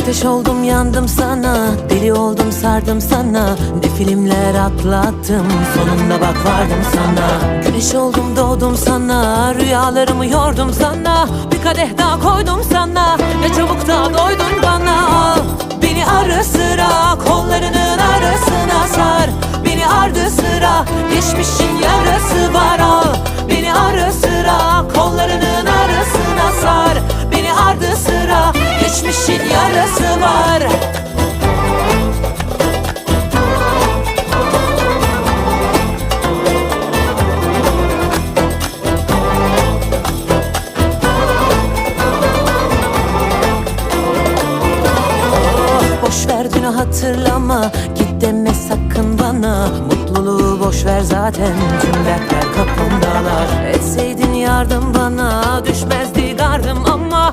Ateş oldum yandım sana. Deli oldum sardım sana. Ne filmler atlattım. Sonunda bak vardım sana. Güneş oldum doğdum sana. Rüyalarımı yordum sana. Bir kadeh daha koydum sana. Ne çabuk da doydun bana. Beni ara sıra Kollarının arasına sar. Beni ardı sıra Geçmişin Geçmişin yarası var. Boş ver dünü hatırlama. Git deme sakın bana. Mutluluğu boş ver zaten. Tüm dertler kapındalar Etseydin yardım bana. Düşmezdi gardım ama